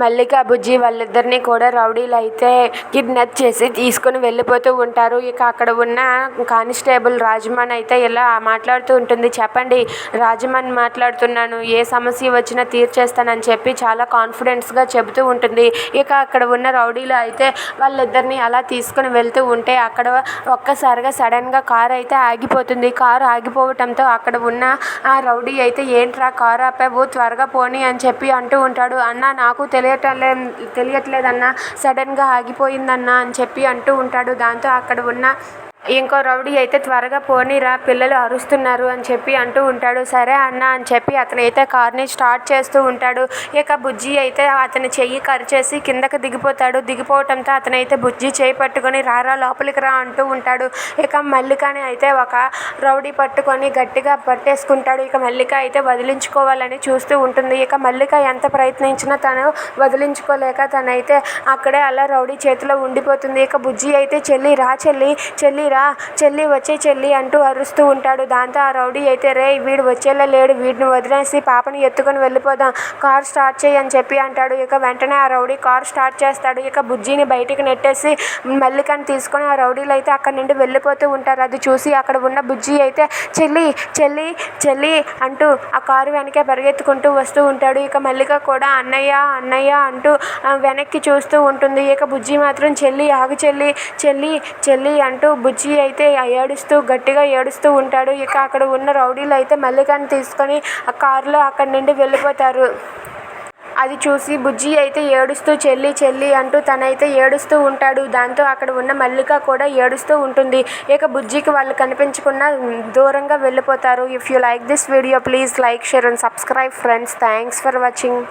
మల్లిక బుజ్జి వాళ్ళిద్దరిని కూడా రౌడీలు అయితే కిడ్నాప్ చేసి తీసుకుని వెళ్ళిపోతూ ఉంటారు. ఇక అక్కడ ఉన్న కానిస్టేబుల్ రాజమాన్ అయితే ఇలా మాట్లాడుతూ ఉంటుంది. చెప్పండి రాజమాన్ మాట్లాడుతున్నాను. ఏ సమస్య వచ్చినా తీర్చేస్తానని చెప్పి చాలా కాన్ఫిడెన్స్గా చెబుతూ ఉంటుంది. ఇక అక్కడ ఉన్న రౌడీలు అయితే వాళ్ళిద్దరిని అలా తీసుకుని వెళ్తూ ఉంటే అక్కడ ఒక్కసారిగా సడన్గా కారు అయితే ఆగిపోతుంది. కారు ఆగిపోవటంతో అక్కడ ఉన్న ఆ రౌడీ అయితే ఏంట్రా కారు ఆపావు? త్వరగా పోనీ అని చెప్పి అంటూ ఉంటాడు. అన్న నాకు తెలియటలే తెలియట్లేదన్నా సడన్గా ఆగిపోయిందన్నా అని చెప్పి అంటూ ఉంటాడు. దాంతో అక్కడ ఉన్న ఇంకో రౌడీ అయితే త్వరగా పోనీరా పిల్లలు అరుస్తున్నారు అని చెప్పి అంటూ ఉంటాడు. సరే అన్న అని చెప్పి అతనైతే కార్ని స్టార్ట్ చేస్తూ ఉంటాడు. ఇక బుజ్జి అయితే అతని చెయ్యి కరిచేసి కిందకి దిగిపోతాడు. దిగిపోవటంతో అతనైతే బుజ్జి చేయి పట్టుకొని రారా లోపలికి రా అంటూ ఉంటాడు. ఇక మల్లికని అయితే ఒక రౌడీ పట్టుకొని గట్టిగా పట్టేసుకుంటాడు. ఇక మల్లిక అయితే వదిలించుకోవాలని చూస్తూ ఉంటుంది. ఇక మల్లిక ఎంత ప్రయత్నించినా తను వదిలించుకోలేక తనైతే అక్కడే అలా రౌడీ చేతిలో ఉండిపోతుంది. ఇక బుజ్జి అయితే చెల్లి రా చెల్లి చెల్లి రా చెల్లి వచ్చే చెల్లి అంటూ అరుస్తూ ఉంటాడు. దాంతో ఆ రౌడీ అయితే రే వీడు వచ్చేలా లేడు వీడిని వదిలేసి పాపని ఎత్తుకొని వెళ్ళిపోదాం కార్ స్టార్ట్ చేయి అని చెప్పి అంటాడు. ఇక వెంటనే ఆ రౌడీ కార్ స్టార్ట్ చేస్తాడు. ఇక బుజ్జిని బయటికి నెట్టేసి మల్లికని తీసుకొని ఆ రౌడీలు అయితే అక్కడ నుండి వెళ్ళిపోతూ ఉంటారు. అది చూసి అక్కడ ఉన్న బుజ్జి అయితే చెల్లి చెల్లి చెల్లి అంటూ ఆ కారు వెనకే పరిగెత్తుకుంటూ వస్తూ ఉంటాడు. ఇక మల్లిక కూడా అన్నయ్య అన్నయ్య అంటూ వెనక్కి చూస్తూ ఉంటుంది. ఇక బుజ్జి మాత్రం చెల్లి ఆగు చెల్లి చెల్లి చెల్లి అంటూ బుజ్జి అయితే ఏడుస్తూ గట్టిగా ఏడుస్తూ ఉంటాడు. ఇక అక్కడ ఉన్న రౌడీలు అయితే మల్లికని తీసుకొని ఆ కారులో అక్కడి నుండి వెళ్ళిపోతారు. అది చూసి బుజ్జి అయితే ఏడుస్తూ చెల్లి చెల్లి అంటూ తనైతే ఏడుస్తూ ఉంటాడు. దాంతో అక్కడ ఉన్న మల్లిక కూడా ఏడుస్తూ ఉంటుంది. ఇక బుజ్జికి వాళ్ళు కనిపించకుండా దూరంగా వెళ్ళిపోతారు. If you like this video please like share and subscribe friends thanks for watching